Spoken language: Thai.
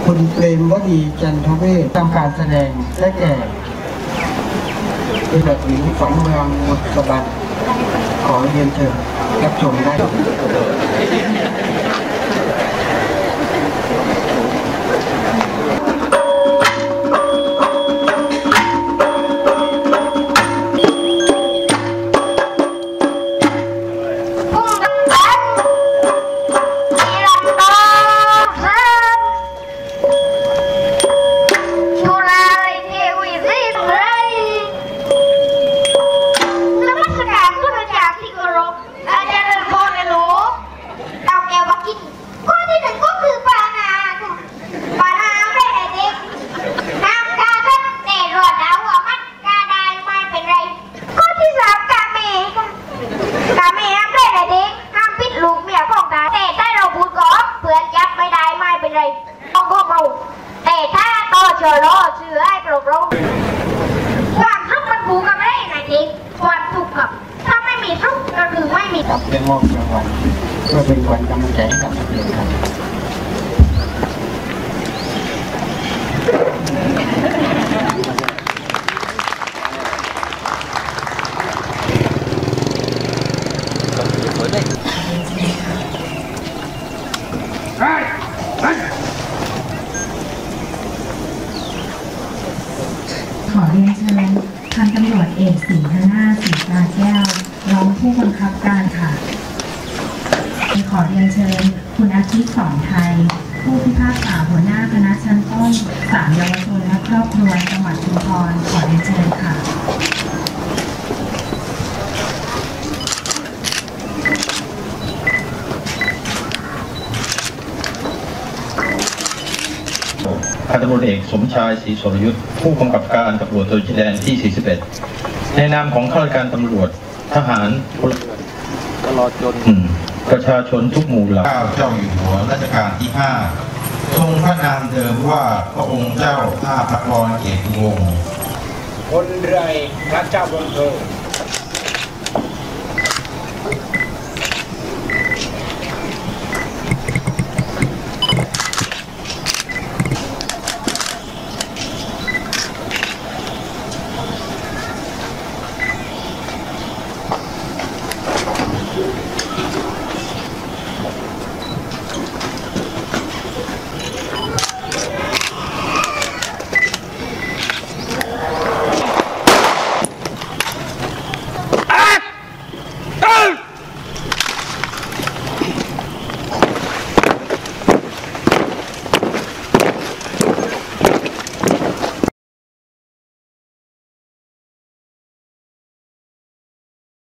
ชิญคุณเปรมวดีจันทเวศทำการแสดงได้แก่ที่แบบหญิงของเมืองบุตรบันขอเรียนเชิญรับชมได้ เราแต่ถ้าต่อเชะลอเชื่อไอ้ปลบลงความทุกข์มันผูกกันไม่ได้นะเด็กความทุกข์กับถ้าไม่มีทุกข์ก็คือไม่มีครับเรื่องมอบรางวัลเพื่อเป็นขวัญกำลังใจให้กับนักเรียนครับ อเรียนเชิญพันตำรวจเอกศรีธนาศรีตาแก้วรองผู้บังคับการค่ะขอเรียนเชิญ คุณอาทิตย์สอนไทย ผู้พิพากษาหัวหน้าคณะชั้นต้นศาลเยาวชนและครอบครัวจังหวัดชุมพรขอเรียนเชิญค่ะ พันตำรวจเอกสมชายศรีสรยุทธ์ผู้กำกับการตำรวจตระเวนชายแดนที่ 41 ในนามของข้าราชการตำรวจทหารพลตลอดจนอืมประชาชนทุกหมู่เหล่าเก้าเจ้าอยู่หัวรัชกาลที่ 5 ทรงพระนามเดิมว่าพระองค์เจ้าข้าพระกรเอกวงศ์คนไรพระเจ้าบนเธอ